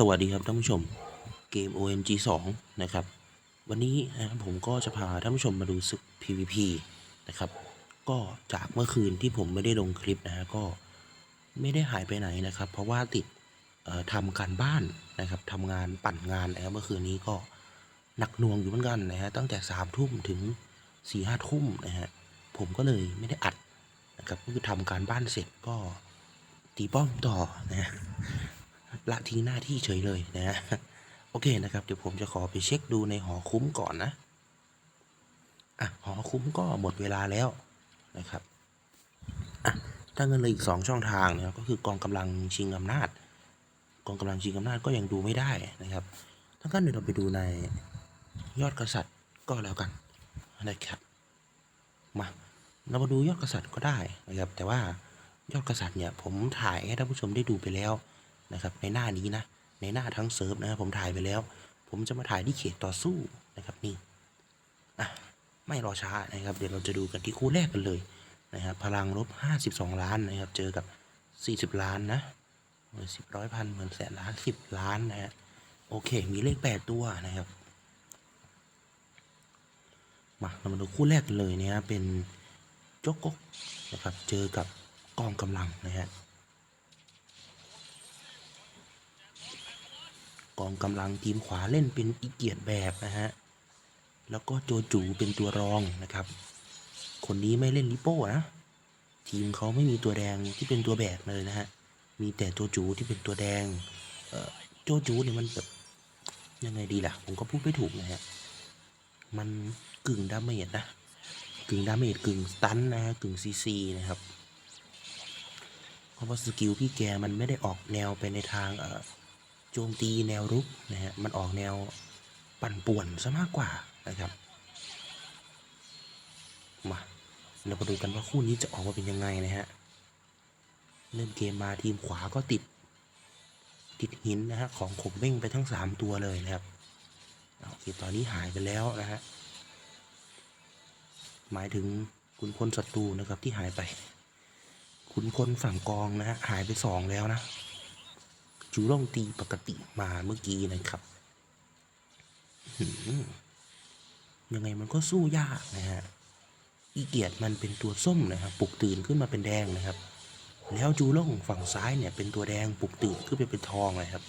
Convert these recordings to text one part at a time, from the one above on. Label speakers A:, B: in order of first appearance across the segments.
A: สวัสดีครับท่านผู้ชมเกม OMG 2 นะครับ วันนี้นะครับผมก็จะพาท่านผู้ชมมาดูศึก PVP นะครับ ก็จากเมื่อคืนที่ผมไม่ได้ลงคลิปนะฮะก็ไม่ได้หายไปไหนนะครับ เพราะว่าติดทำการบ้านนะครับทำงานปั่นงานนะครับเมื่อคืนนี้ก็หนักหน่วงอยู่เหมือนกันนะฮะตั้งแต่สามทุ่มถึงสี่ห้าทุ่มนะฮะผมก็เลยไม่ได้อัดนะครับก็คือทำการบ้านเสร็จก็ตีป้อมต่อนะ ละทิ้งหน้าที่เฉยเลยนะฮะโอเคนะครับ เดี๋ยวผมจะขอไปเช็คดูในหอคุ้มก่อนนะอะหอคุ้มก็หมดเวลาแล้วนะครับอะถ้าเงินเลยอีกสองช่องทางนะครับก็คือกองกำลังชิงอำนาจ กองกำลังชิงอำนาจก็ยังดูไม่ได้นะครับถ้างั้นเดี๋ยวเราไปดูในยอดกษัตริย์ก็แล้วกันนะครับมาเรามาดูยอดกษัตริย์ก็ได้นะครับแต่ว่ายอดกษัตริย์เนี่ยผมถ่ายให้ท่านผู้ชมได้ดูไปแล้ว นะครับ ในหน้านี้นะ ในหน้าทั้งเซิร์ฟนะครับผมถ่ายไปแล้ว ผมจะมาถ่ายที่เขตต่อสู้นะครับนี่อะไม่รอช้านะครับ เดี๋ยวเราจะดูกันที่คู่แรกกันเลยนะครับ พลังลบ 52 ล้านนะครับ เจอกับ 40 ล้านนะสิบร้อยพันหมื่นแสนล้านสิบล้านนะฮะโอเค มีเลขแปดตัวนะครับมาเรามาดูคู่แรกกันเลยนะฮะเป็นโจ๊กก๊กนะครับ เจอกับกองกำลังนะฮะ กองกำลังทีมขวาเล่นเป็นอีเกียรติแบบนะฮะ แล้วก็โจจูเป็นตัวรองนะครับ คนนี้ไม่เล่นลิโป้นะ ทีมเขาไม่มีตัวแดงที่เป็นตัวแบกเลยนะฮะ มีแต่ตัวจูที่เป็นตัวแดงเอ่อโจจูเนี่ยมันแบบยังไงดีล่ะ ผมก็พูดไม่ถูกนะฮะ มันกึ่งดาเมจนะ กึ่งดาเมจกึ่งสตันนะฮะกึ่งซีซีนะครับ เพราะว่าสกิลพี่แกมันไม่ได้ออกแนวไปในทางเอ่อ โจมตีแนวรุกนะฮะมันออกแนวปั่นป่วนซะมากกว่านะครับมาเรามาดูกันว่าคู่นี้จะออกมาเป็นยังไงนะฮะเริ่มเกมมาทีมขวาก็ติด ติดหินนะฮะของขมเบ้งไปทั้งสามตัวเลยนะครับโอเคตอนนี้หายไปแล้วนะฮะหมายถึงขุนพลศัตรูนะครับที่หายไปขุนพลฝั่งกองนะฮะหายไปสองแล้วนะ จูร่องตีปกติมาเมื่อกี้นะครับยังไงมันก็สู้ยากนะฮะอีเกียรติมันเป็นตัวส้มนะครับปลุกตื่นขึ้นมาเป็นแดงนะครับ แล้วจูล่องฝั่งซ้ายเนี่ย เป็นตัวแดงปลุกตื่นขึ้นไปเป็นทองนะครับ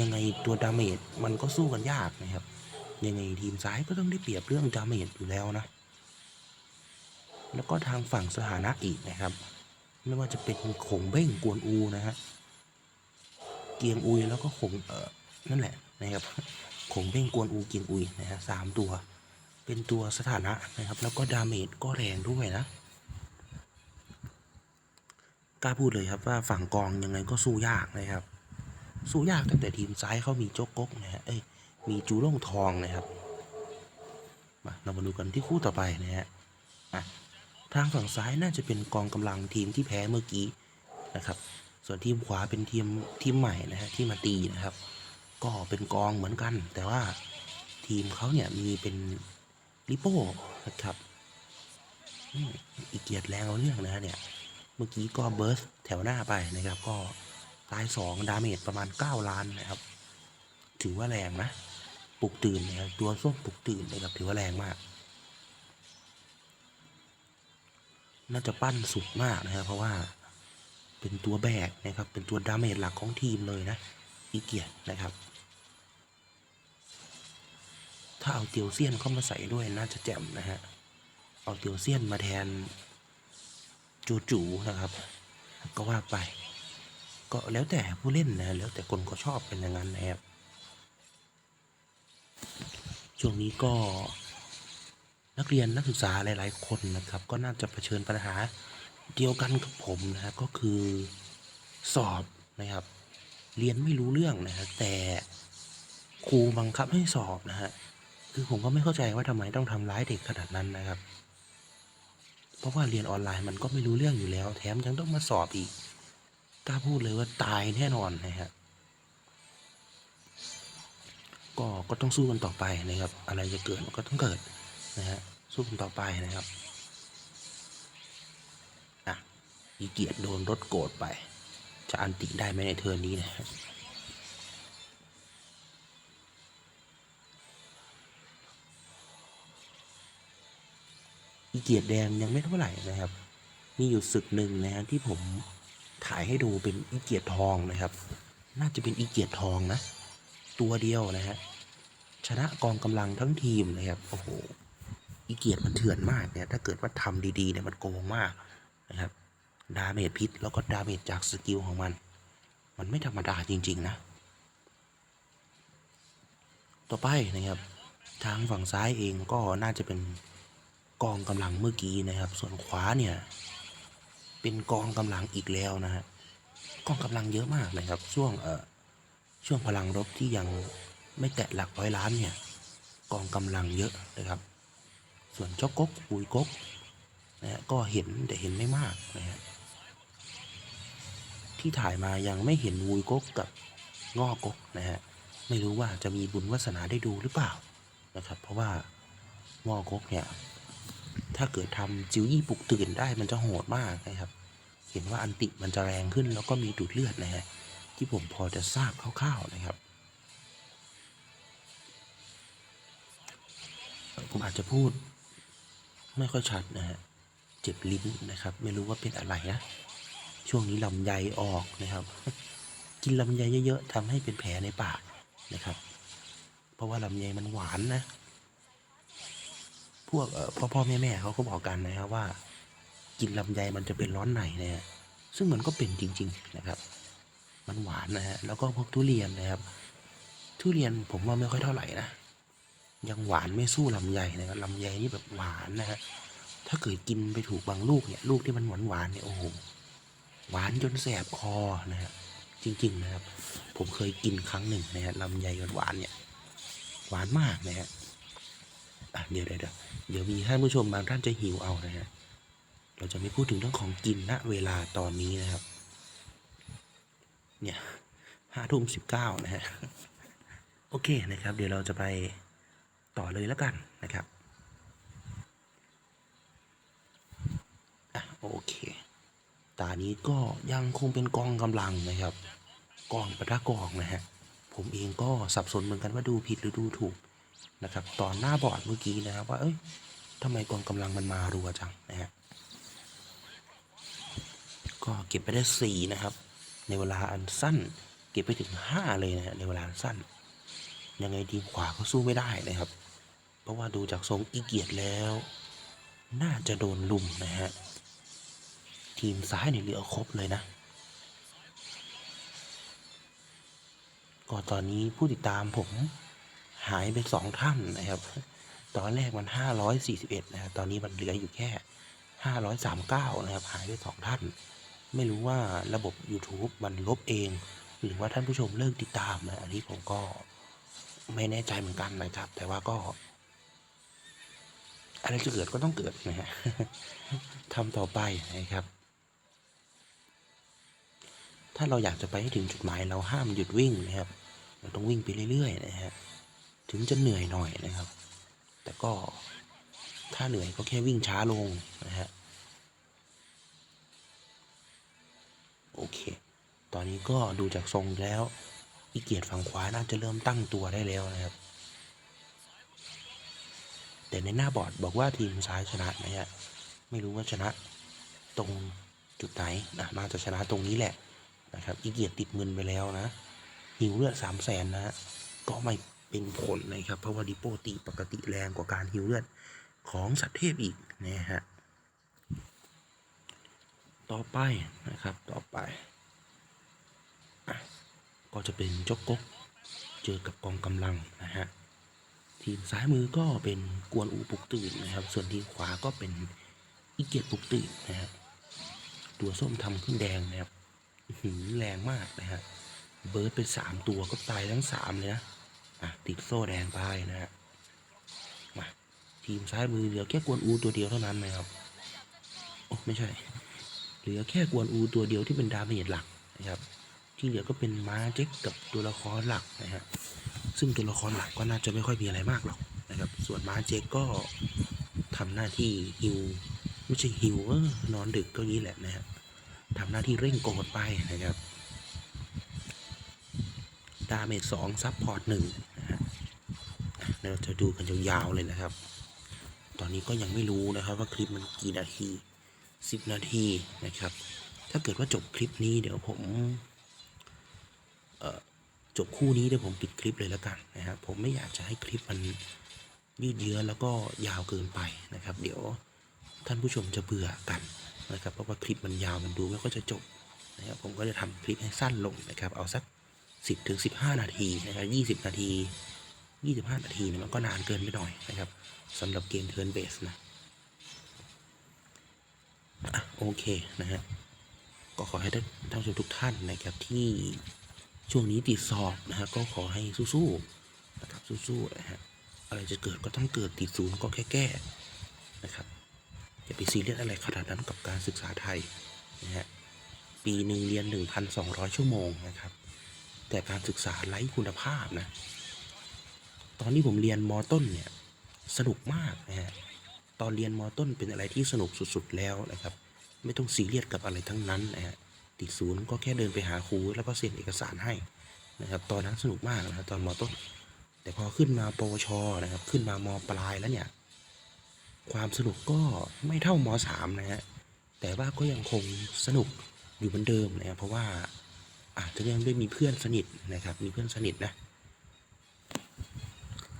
A: ยังไงตัวดาเมจมันก็สู้กันยากนะครับ ยังไงทีมซ้ายก็ต้องได้เปรียบเรื่องดาเมจอยู่แล้วนะ แล้วก็ทางฝั่งสถานะอีกนะครับ ไม่ว่าจะเป็นขงเบ้งกวนอูนะฮะ เกียงอุยแล้วก็ขงเออนั่นแหละนะครับขงเบ้งกวนอูเกียงอุยนะฮะสามตัว เป็นตัวสถานะนะครับ แล้วก็ดาเมจก็แรงด้วยนะกล้าพูดเลยครับว่าฝั่งกองยังไงก็สู้ยากนะครับ สู้ยากตั้งแต่ทีมซ้ายเขามีโจ๊กก๊กนะฮะเอ้ยมีจูร่งทองนะครับมาเรามาดูกันที่คู่ต่อไปนะฮะอะทางฝั่งซ้ายน่าจะเป็นกองกำลังทีมที่แพ้เมื่อกี้นะครับ ส่วนทีมขวาเป็นทีมทีมใหม่นะฮะที่มาตีนะครับ ก็เป็นกองเหมือนกัน แต่ว่าทีมเขาเนี่ยมีเป็นลิโป้นะครับอีกเกียรติแรงเอาเรื่องนะฮะเนี่ย เมื่อกี้ก็เบิร์สแถวหน้าไปนะครับ ก็ตายสองดาเมจประมาณ 9 ล้านนะครับ ถือว่าแรงนะปลุกตื่นนะครับตัวส้มปลุกตื่นนะครับถือว่าแรงมาก น่าจะปั้นสุดมากนะครับเพราะว่า เป็นตัวแบกนะครับ เป็นตัวดาเมจหลักของทีมเลยนะอีเกียนะครับ ถ้าเอาเตียวเซียนเข้ามาใส่ด้วยน่าจะแจ่มนะฮะ เอาเตียวเซียนมาแทนจูจูนะครับ ก็ว่าไป ก็แล้วแต่ผู้เล่นนะแล้วแต่คนก็ชอบเป็นอย่างนั้นนะครับช่วงนี้ก็นักเรียนนักศึกษาหลาย ๆ คนนะครับ ก็น่าจะเผชิญปัญหา เดียวกันกับผมนะฮะก็คือสอบนะครับ เรียนไม่รู้เรื่องนะฮะแต่ครูบังคับให้สอบนะฮะคือผมก็ไม่เข้าใจว่าทำไมต้องทำร้ายเด็กขนาดนั้นนะครับ เพราะว่าเรียนออนไลน์มันก็ไม่รู้เรื่องอยู่แล้ว แถมยังต้องมาสอบอีกกล้าพูดเลยว่าตายแน่นอนนะฮะก็ก็ต้องสู้กันต่อไปนะครับ อะไรจะเกิดก็ต้องเกิดนะฮะสู้กันต่อไปนะครับ ขี้เกียจโดนรถโกรธไป จะอันติได้ไหมในเทอร์นี้นะอีเกียรแดงยังไม่เท่าไหร่นะครับ มีอยู่ศึกหนึ่งนะฮะที่ผมถ่ายให้ดูเป็นอีเกียรทองนะครับ น่าจะเป็นอีเกียรทองนะ ตัวเดียวนะฮะ ชนะกองกำลังทั้งทีมนะครับ โอ้โห อีเกียรมันเถื่อนมากเนี่ย ถ้าเกิดว่าทำดีๆเนี่ยมันโกงมากนะครับ ดาเมจพิษ แล้วก็ดาเมจจากสกิลของมัน มันไม่ธรรมดาจริง ๆ นะ ต่อไปนะครับ ทางฝั่งซ้ายเองก็น่าจะเป็นกองกำลังเมื่อกี้นะครับ ส่วนขวาเนี่ย เป็นกองกำลังอีกแล้วนะฮะกองกำลังเยอะมากนะครับ ช่วงเอ่อช่วงพลังรบที่ยังไม่แตะหลักร้อยล้านเนี่ยกองกำลังเยอะนะครับ ส่วนเจ้ากกปุยกกนะฮะก็เห็นแต่เห็นไม่มากนะฮะ ที่ถ่ายมายังไม่เห็นวุยกกกับงอกกนะฮะไม่รู้ว่าจะมีบุญวาสนาได้ดูหรือเปล่านะครับ เพราะว่างอกกเนี่ยถ้าเกิดทำจิวยี่ปลุกตื่นได้มันจะโหดมากนะครับ เห็นว่าอันติมันจะแรงขึ้นแล้วก็มีดูดเลือดนะฮะที่ผมพอจะทราบคร่าวๆนะครับ ผมอาจจะพูดไม่ค่อยชัดนะฮะเจ็บลิ้นนะครับ ไม่รู้ว่าเป็นอะไรนะ ช่วงนี้ลำไยออกนะครับ กินลำไยเยอะๆทำให้เป็นแผลในปากนะครับ เพราะว่าลำไยมันหวานนะ พวกพ่อพ่อแม่แม่เขาก็บอกกันนะครับว่า กินลำไยมันจะเป็นร้อนในนะฮะซึ่งมันก็เป็นจริง ๆนะครับ มันหวานนะฮะแล้วก็พวกทุเรียนนะครับ ทุเรียนผมว่าไม่ค่อยเท่าไหร่นะยังหวานไม่สู้ลำไยนะครับลำไยนี่แบบหวานนะฮะถ้าเกิดกินไปถูกบางลูกเนี่ย ลูกที่มันหวานหวานๆเนี่ยโอ้โห หวานจนแสบคอนะฮะจริง ๆ นะครับ ผมเคยกินครั้งหนึ่งนะฮะลำไยหวานเนี่ย หวานมากนะฮะอะเดี๋ยวเดี๋ยวเดี๋ยวเดี๋ยวมีท่านผู้ชมบางท่านจะหิวเอานะฮะเราจะไม่พูดถึงเรื่องของกินณเวลาตอนนี้นะครับ เนี่ยห้าทุ่มสิบเก้านะฮะโอเคนะครับ เดี๋ยวเราจะไปต่อเลยแล้วกันนะครับอะโอเค ตานี้ก็ยังคงเป็นกองกำลังนะครับกองประทะกองนะฮะผมเองก็สับสนเหมือนกันว่าดูผิดหรือดูถูกนะครับตอนหน้าบอร์ดเมื่อกี้นะครับว่าเอ้ยทำไมกองกำลังมันมารัวจังนะฮะก็เก็บไปได้สี่นะครับ ในเวลาอันสั้น เก็บไปถึงห้าเลยนะฮะในเวลาอันสั้น ยังไงทีมขวาก็สู้ไม่ได้นะครับ เพราะว่าดูจากทรงอีเกียรติแล้ว น่าจะโดนลุมนะฮะ ทีมซ้ายเนี่เหลือครบเลยนะ ก็ตอนนี้ผู้ติดตามผมหายไปสองท่านนะครับ ตอนแรกมันห้าร้อยสี่สิบเอ็ดนะตอนนี้มันเหลืออยู่แค่ห้าร้อยสามเก้านะครับ หายไปสองท่าน ไม่รู้ว่าระบบ YouTube มันลบเอง หรือว่าท่านผู้ชมเลิกติดตามนะอันนี้ผมก็ไม่แน่ใจเหมือนกันนะครับ แต่ว่าก็อะไรจะเกิดก็ต้องเกิดนะฮะทำต่อไปนะครับ ถ้าเราอยากจะไปให้ถึงจุดหมายเราห้ามหยุดวิ่งนะครับ เราต้องวิ่งไปเรื่อยๆนะฮะถึงจะเหนื่อยหน่อยนะครับ แต่ก็ถ้าเหนื่อยก็แค่วิ่งช้าลงนะฮะโอเค ตอนนี้ก็ดูจากทรงแล้วอีเกียรติฝั่งขวาน่าจะเริ่มตั้งตัวได้แล้วนะครับ แต่ในหน้าบอร์ดบอกว่าทีมซ้ายชนะนะฮะไม่รู้ว่าชนะตรงจุดไหนนะน่าจะชนะตรงนี้แหละ นะครับอีเกียรติติดเงินไปแล้วนะหิวเลือดสามแสนนะ ก็ไม่เป็นผลนะครับ เพราะว่าดิโปตีปกติแรงกว่าการหิวเลือดของสัตว์เทพอีกนะฮะต่อไปนะครับต่อไปก็จะเป็นจกกกเจอกับกองกำลังนะฮะทีมซ้ายมือก็เป็นกวนอูปลุกตื่นนะครับ ส่วนทีมขวาก็เป็นอีเกียรติปลุกตื่นนะฮะตัวส้มทำขึ้นแดงนะครับ หือแรงมากนะฮะ เบิร์ดเป็นสามตัวก็ตายทั้งสามเลยนะ อะ ติดโซ่แดงไปนะฮะ มาทีมซ้ายมือเหลือแค่กวนอูตัวเดียวเท่านั้นนะครับ โอ้ไม่ใช่ เหลือแค่กวนอูตัวเดียวที่เป็นดาเมจหลักนะครับ ที่เหลือก็เป็นม้าเจ๊กกับตัวละครหลักนะฮะ ซึ่งตัวละครหลักก็น่าจะไม่ค่อยมีอะไรมากหรอกนะครับ ส่วนม้าเจ๊กก็ทำหน้าที่ฮิว ไม่ใช่ฮิวเออนอนดึกก็งี้แหละนะครับ ทำหน้าที่เร่งโกดไปนะครับ ดาเมจสองซับพอร์ตหนึ่งนะฮะเราจะดูกันยาวๆเลยนะครับ ตอนนี้ก็ยังไม่รู้นะครับว่าคลิปมันกี่นาทีสิบนาทีนะครับ ถ้าเกิดว่าจบคลิปนี้เดี๋ยวผมเอ่อจบคู่นี้เดี๋ยวผมปิดคลิปเลยแล้วกันนะครับ ผมไม่อยากจะให้คลิปมันยืดเยื้อแล้วก็ยาวเกินไปนะครับ เดี๋ยวท่านผู้ชมจะเบื่อกัน นะครับเพราะว่าคลิปมันยาวมันดูไม่ค่อยจะจบนะครับผมก็จะทำคลิปให้สั้นลงนะครับ เอาสัก 10ถึง15 นาทีนะครับ20 นาที 25 นาทีเนี่ยมันก็นานเกินไปหน่อยนะครับสำหรับเกมเทิร์นเบสนะอะโอเคนะฮะก็ขอให้ท่านท่านผู้ชมทุกท่านนะครับที่ช่วงนี้ติดสอบนะฮะก็ขอให้สู้ๆนะครับสู้ๆนะฮะอะไรจะเกิดก็ต้องเกิดติดศูนย์ก็แค่แก้นะครับ อย่าไปซีเรียสอะไรขนาดนั้นกับการศึกษาไทยนะฮะปีหนึ่งเรียน 1,200 ชั่วโมงนะครับ แต่การศึกษาไร้คุณภาพนะ ตอนที่ผมเรียนมต้นเนี่ยสนุกมากนะฮะตอนเรียนมต้นเป็นอะไรที่สนุกสุดๆแล้วนะครับ ไม่ต้องซีเรียสกับอะไรทั้งนั้นนะฮะติดศูนย์ก็แค่เดินไปหาครูแล้วก็เซ็นเอกสารให้นะครับ ตอนนั้นสนุกมากนะตอนมต้น แต่พอขึ้นมาปวชนะครับ ขึ้นมามปลายแล้วเนี่ย ความสนุกก็ไม่เท่ามสามนะฮะแต่ว่าก็ยังคงสนุกอยู่เหมือนเดิมนะครับเพราะว่าอาจจะยังไม่มีเพื่อนสนิทนะครับ มีเพื่อนสนิทนะ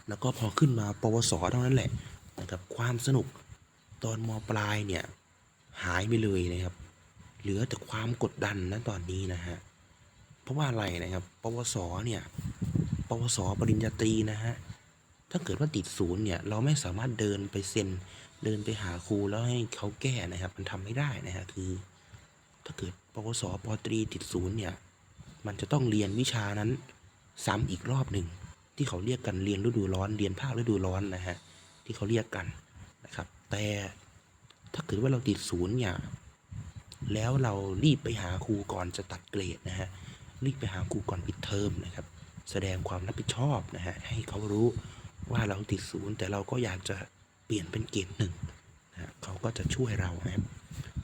A: แล้วก็พอขึ้นมาปวสเท่านั้นแหละนะครับความสนุกตอนมปลายเนี่ยหายไปเลยนะครับ เหลือแต่ความกดดันนะตอนนี้นะฮะเพราะว่าอะไรนะครับ ปวสเนี่ย ปวสปริญญาตรีนะฮะ ถ้าเกิดว่าติดศูนย์เนี่ยเราไม่สามารถเดินไปเซ็นเดินไปหาครูแล้วให้เขาแก้นะครับ มันทำไม่ได้นะฮะคือ ถ้าเกิดปวสปตรีติดศูนย์เนี่ยมันจะต้องเรียนวิชานั้นซ้ำอีกรอบหนึ่งที่เขาเรียกกันเรียนฤดูร้อนเรียนภาคฤดูร้อนนะฮะที่เขาเรียกกันนะครับ แต่ถ้าเกิดว่าเราติดศูนย์เนี่ยแล้วเรารีบไปหาครูก่อนจะตัดเกรดนะฮะรีบไปหาครูก่อนปิดเทอมนะครับ แสดงความรับผิดชอบนะฮะให้เขารู้ ว่าเราติดศูนย์แต่เราก็อยากจะเปลี่ยนเป็นเกรดหนึ่งนะเขาก็จะช่วยเรานะครับ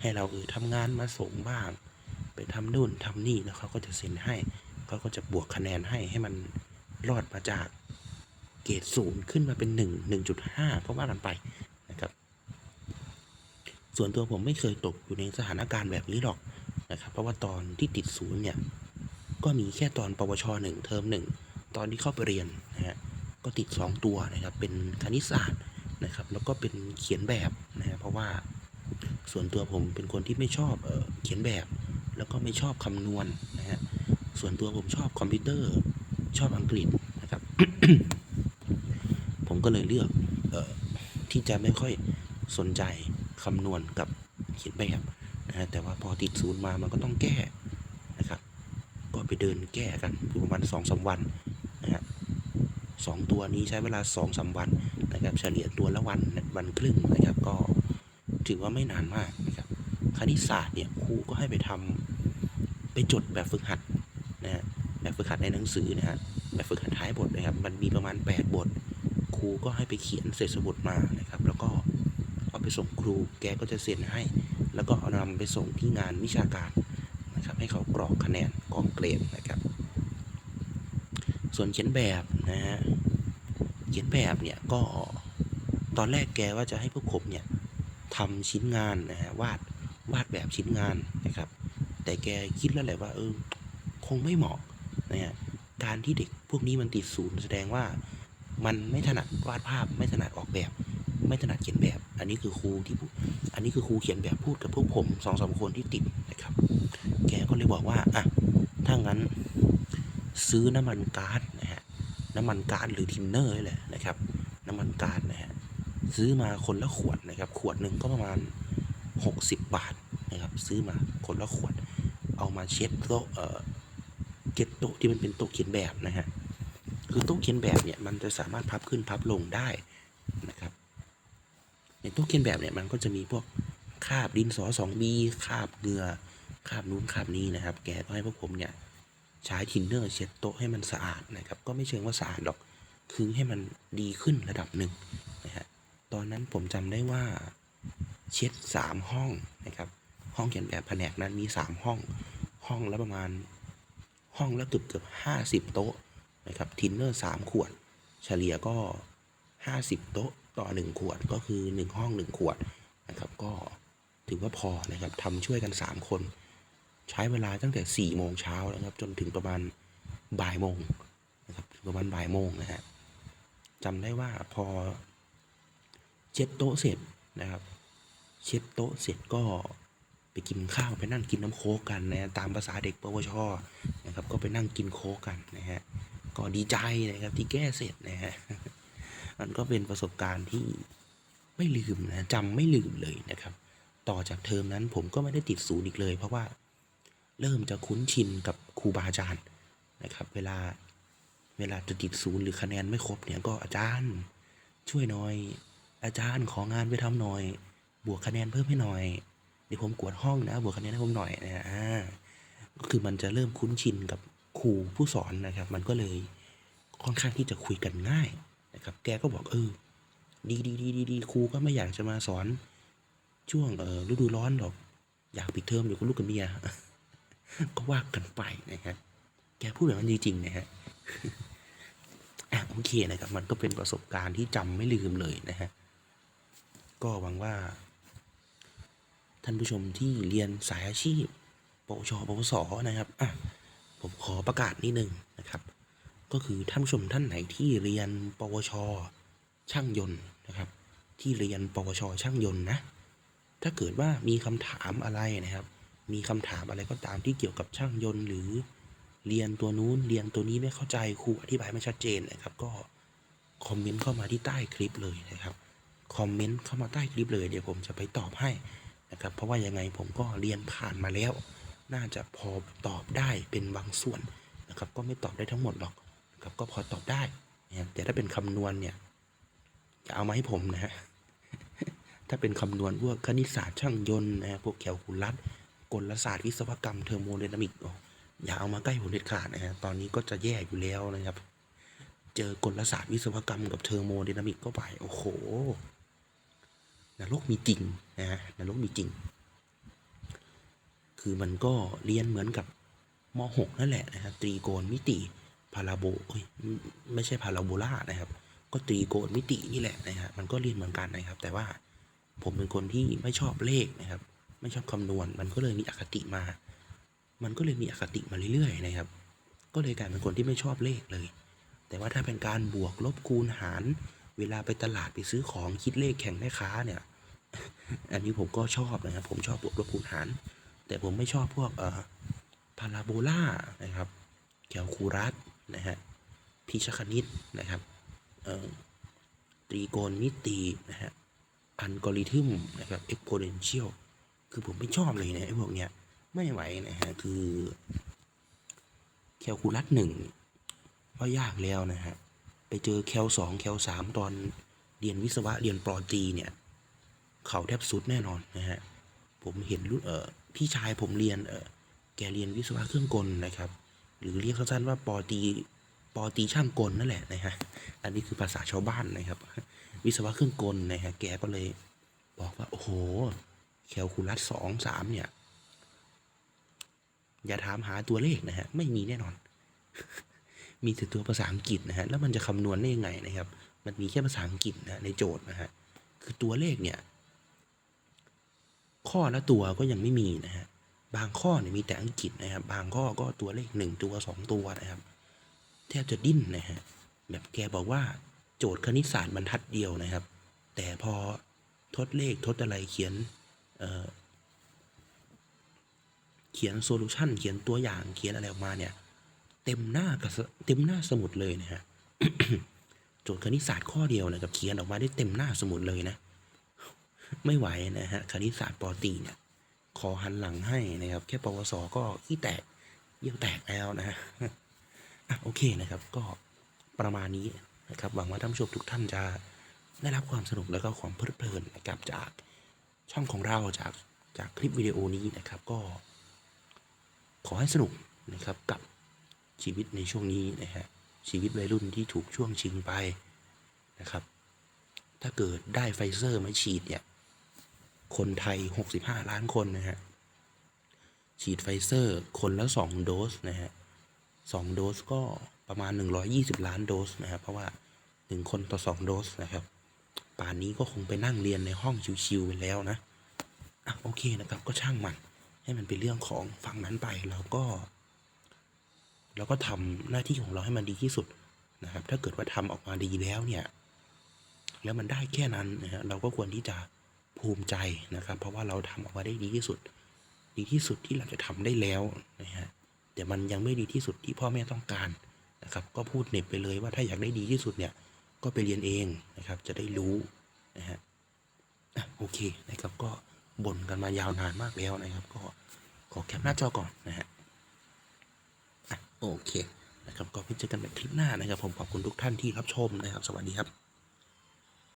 A: ให้เราเออทำงานมาส่งบ้าง ไปทำนู่นทำนี่แล้วเขาก็จะเซ็นให้เขาก็จะบวกคะแนนให้ให้มันรอดมาจากเกรดศูนย์ขึ้นมาเป็นหนึ่งหนึ่งจุดห้าก็ว่ากันไปนะครับ ส่วนตัวผมไม่เคยตกอยู่ในสถานการณ์แบบนี้หรอกนะครับ เพราะว่าตอนที่ติดศูนย์เนี่ย ก็มีแค่ตอนปวชหนึ่งเทอมหนึ่งตอนที่เข้าไปเรียน ก็ติดสองตัวนะครับ เป็นคณิตศาสตร์นะครับ แล้วก็เป็นเขียนแบบนะฮะเพราะว่าส่วนตัวผมเป็นคนที่ไม่ชอบเออเขียนแบบ แล้วก็ไม่ชอบคำนวณนะฮะส่วนตัวผมชอบคอมพิวเตอร์ชอบอังกฤษนะครับ ผมก็เลยเลือกออที่จะไม่ค่อยสนใจคำนวณกับเขียนแบบนะฮะแต่ว่าพอติดศูนย์มามันก็ต้องแก้นะครับ ก็ไปเดินแก้กันอยู่ประมาณสองสาวัน 2 ตัวนี้ใช้เวลา2อสวันนะครับเฉลี่ยตัวละวันวันครึ่งนะครับก็ถือว่าไม่นานมากนะครับคณิตศาสตร์เนี่ยครูก็ให้ไปทำไปจดแบบฝึกหัดนะฮะแบบฝึกหัดในหนังสือนะฮะแบบฝึกหัดท้ายบทนะครับมันมีประมาณ 8 บท ครูก็ให้ไปเขียนเสร็จสมุดมานะครับแล้วก็เอาไปส่งครูแกก็จะเซ็นให้ แล้วก็เอานำไปส่งที่งานวิชาการนะครับให้เขากรอกคะแนนกรอกเกรดนะครับ ส่วนเขียนแบบนะฮะเขียนแบบเนี่ยก็ตอนแรกแกว่าจะให้พวกผมเนี่ยทำชิ้นงานนะฮะวาดวาดแบบชิ้นงานนะครับ แต่แกคิดแล้วแหละว่าเออคงไม่เหมาะนะฮะการที่เด็กพวกนี้มันติดศูนย์แสดงว่ามันไม่ถนัดวาดภาพไม่ถนัดออกแบบ ไม่ถนัดเขียนแบบ อันนี้คือครูที่อันนี้คือครูเขียนแบบพูดกับพวกผมสองสามคนที่ติดนะครับ แกก็เลยบอกว่าอะถ้างั้นซื้อน้ำมันก๊าซ น้ำมันกาซหรือทินเนอร์นี่แหละนะครับ น้ำมันกาซนะฮะซื้อมาคนละขวดนะครับ ขวดหนึ่งก็ประมาณ 60 บาทนะครับ ซื้อมาคนละขวด เอามาเช็ดโต๊ะเอ่อเช็ดโต๊ะที่มันเป็นโต๊ะเขียนแบบนะฮะคือโต๊ะเขียนแบบเนี่ยมันจะสามารถพับขึ้นพับลงได้นะครับในโต๊ะเขียนแบบเนี่ยมันก็จะมีพวกคาบดินสอสองบีคาบเงือคาบนู้นคาบนี้นะครับ แกก็ให้พวกผมเนี่ย ใช้ทินเนอร์เช็ดโต๊ะให้มันสะอาดนะครับ ก็ไม่เชิงว่าสะอาดหรอก คือให้มันดีขึ้นระดับหนึ่งนะฮะ ตอนนั้นผมจำได้ว่าเช็ดสามห้องนะครับ ห้องเขียนแบบแผนกนั้นมีสามห้อง ห้องละประมาณห้องละเกือบเกือบห้าสิบโต๊ะนะครับทินเนอร์สามขวด เฉลี่ยก็ห้าสิบโต๊ะต่อหนึ่งขวดก็คือหนึ่งห้องหนึ่งขวดนะครับก็ถือว่าพอนะครับทำช่วยกันสามคน ใช้เวลาตั้งแต่สี่โมงเช้านะครับ จนถึงประมาณบ่ายโมงนะครับถึงประมาณบ่ายโมงนะฮะจำได้ว่าพอเช็ดโต๊ะเสร็จนะครับ เช็ดโต๊ะเสร็จก็ไปกินข้าวไปนั่งกินน้ำโค้กกันนะตามภาษาเด็กปวชนะครับ ก็ไปนั่งกินโค้กกันนะฮะก็ดีใจนะครับที่แก้เสร็จนะฮะมันก็เป็นประสบการณ์ที่ไม่ลืมนะจำไม่ลืมเลยนะครับ ต่อจากเทอมนั้นผมก็ไม่ได้ติดศูนย์อีกเลย เพราะว่า เริ่มจะคุ้นชินกับครูบาอาจารย์นะครับ เวลาเวลาจะติดศูนย์หรือคะแนนไม่ครบเนี่ยก็อาจารย์ช่วยหน่อย อาจารย์ของานไปทำหน่อย บวกคะแนนเพิ่มให้หน่อยเดี๋ยวผมกวดห้องนะ บวกคะแนนให้ผมหน่อยนะฮะอ่าก็คือมันจะเริ่มคุ้นชินกับครูผู้สอนนะครับ มันก็เลยค่อนข้างที่จะคุยกันง่ายนะครับ แกก็บอกเออดีดีดีดีดีครูก็ไม่อยากจะมาสอน ช่วงเออฤดูร้อนหรอก อยากปิดเทอมอยู่กับลูกกับเมีย ก็ว่ากันไปนะฮะแกพูดแบบนั้นจริงๆนะฮะอะโอเคนะครับมันก็เป็นประสบการณ์ที่จำไม่ลืมเลยนะฮะก็หวังว่า ท่านผู้ชมที่เรียนสายอาชีพปวชปวสนะครับอะผมขอประกาศนิดนึงนะครับ ก็คือท่านผู้ชมท่านไหนที่เรียน ปวช ช่างยนต์นะครับ ที่เรียน ปวช ช่างยนต์นะ ถ้าเกิดว่ามีคำถามอะไรนะครับ มีคำถามอะไรก็ตามที่เกี่ยวกับช่างยนต์ หรือเรียนตัวนู้นเรียนตัวนี้ไม่เข้าใจครูอธิบายไม่ชัดเจนนะครับ ก็คอมเมนต์เข้ามาที่ใต้คลิปเลยนะครับคอมเมนต์เข้ามาใต้คลิปเลยเดี๋ยวผมจะไปตอบให้นะครับ เพราะว่ายังไงผมก็เรียนผ่านมาแล้ว น่าจะพอตอบได้เป็นบางส่วนนะครับ ก็ไม่ตอบได้ทั้งหมดหรอกนะครับก็พอตอบได้นะแต่ถ้าเป็นคำนวณเนี่ยจะเอามาให้ผมนะฮะถ้าเป็นคำนวณพวกคณิตศาสตร์ช่างยนต์นะฮะพวกแคลคูลัส กลศาสตร์วิศวกรรมเทอร์โมไดนามิกอย่าเอามาใกล้ผมเด็ดขาดนะฮะตอนนี้ก็จะแย่อยู่แล้วนะครับ เจอกลศาสตร์วิศวกรรมกับเทอร์โมไดนามิกก็ไปโอ้โหนรกมีจริงนะฮะนรกมีจริง คือมันก็เรียนเหมือนกับม .6 นั่นแหละนะครับตรีโกณมิติพาราโบเอ้ยไม่ไม่ใช่พาราโบลานะครับ ก็ตรีโกณมิตินี่แหละนะฮะมันก็เรียนเหมือนกันนะครับ แต่ว่าผมเป็นคนที่ไม่ชอบเลขนะครับ ไม่ชอบคำนวณ มันก็เลยมีอคติมา มันก็เลยมีอคติมาเรื่อยๆนะครับ ก็เลยกลายเป็นคนที่ไม่ชอบเลขเลย แต่ว่าถ้าเป็นการบวกลบคูณหาร เวลาไปตลาดไปซื้อของคิดเลขแข่งแม่ค้าเนี่ย อันนี้ผมก็ชอบนะครับ ผมชอบบวกลบคูณหาร แต่ผมไม่ชอบพวกเอ่อพาราโบลานะครับแคลคูลัสนะฮะพิชคณิตนะครับเอ่อตรีโกณมิตินะฮะอัลกอริทึมนะครับเอ็กโพเนนเชียล คือผมไม่ชอบเลยนะไอ้พวกเนี้ย ไม่ไหวนะฮะ คือแคลคูลัสหนึ่งว่ายากแล้วนะฮะ ไปเจอแคลสองแคลสามตอนเรียนวิศวะเรียนปรตรีเนี่ย เขาแทบสุดแน่นอนนะฮะ ผมเห็นรุ่นเออพี่ชายผมเรียนเออแกเรียนวิศวะเครื่องกลนะครับ หรือเรียกสั้นๆว่าปอตีปอตีช่างกลนั่นแหละนะฮะ อันนี้คือภาษาชาวบ้านนะครับ วิศวะเครื่องกลนะฮะ แกก็เลยบอกว่าโอ้โห แคลคูลัสสองสามเนี่ย อย่าถามหาตัวเลขนะฮะ ไม่มีแน่นอน มีแต่ตัวภาษาอังกฤษนะฮะ แล้วมันจะคำนวณได้ยังไงนะครับ มันมีแค่ภาษาอังกฤษนะในโจทย์นะฮะ คือตัวเลขเนี่ย ข้อละตัวก็ยังไม่มีนะฮะ บางข้อเนี่ยมีแต่อังกฤษนะครับ บางข้อก็ตัวเลขหนึ่งตัวสองตัวนะครับ แทบจะดิ้นนะฮะ แบบแกบอกว่าโจทย์คณิตศาสตร์บรรทัดเดียวนะครับ แต่พอทดเลขทดอะไรเขียน เเขียนโซลูชันเขียนตัวอย่างเขียนอะไรออกมาเนี่ย เต็มหน้ากับเต็มหน้าสมุดเลยนะฮะโจทย์คณิตศาสตร์ข้อเดียวนะครับเขียนออกมาได้เต็มหน้าสมุดเลยนะ ไม่ไหวนะฮะคณิตศาสตร์ปอตีเนี่ยขอหันหลังให้นะครับ แค่ปวสก็ขี้แตกเยี่ยวแตกแล้วนะฮะอะโอเคนะครับ ก็ประมาณนี้นะครับหวังว่าท่านผู้ชมทุกท่านจะได้รับความสนุกแล้วก็ความเพลิดเพลินนะครับจาก ช่องของเราจากจากคลิปวิดีโอนี้นะครับก็ ขอให้สนุกนะครับกับชีวิตในช่วงนี้นะฮะชีวิตวัยรุ่นที่ถูกช่วงชิงไปนะครับ ถ้าเกิดได้ไฟเซอร์มาฉีดเนี่ยคนไทย 65 ล้านคนนะฮะฉีดไฟเซอร์คนละ 2 โดสนะฮะ2โดสก็ประมาณ 120 ล้านโดสนะครับเพราะว่า 1 คนต่อ 2 โดสนะครับ ป่านนี้ก็คงไปนั่งเรียนในห้องชิวๆไปแล้วนะอะโอเคนะครับก็ช่างมัน ให้มันเป็นเรื่องของฝั่งนั้นไปเราก็เราก็ทำหน้าที่ของเราให้มันดีที่สุดนะครับ ถ้าเกิดว่าทำออกมาดีแล้วเนี่ย แล้วมันได้แค่นั้นนะฮะเราก็ควรที่จะภูมิใจนะครับ เพราะว่าเราทำออกมาได้ดีที่สุด ดีที่สุดที่เราจะทำได้แล้วนะฮะแต่มันยังไม่ดีที่สุดที่พ่อแม่ต้องการนะครับ ก็พูดเน็บไปเลยว่าถ้าอยากได้ดีที่สุดเนี่ย ก็ไปเรียนเองนะครับ จะได้รู้นะฮะโอเคนะครับก็บ่นกันมายาวนานมากแล้วนะครับ ก็ขอแคปหน้าจอก่อนนะฮะอะโอเคนะครับก็พิจอกันใหม่คลิปหน้านะครับ ผมขอบคุณทุกท่านที่รับชมนะครับ สวัสดีครับ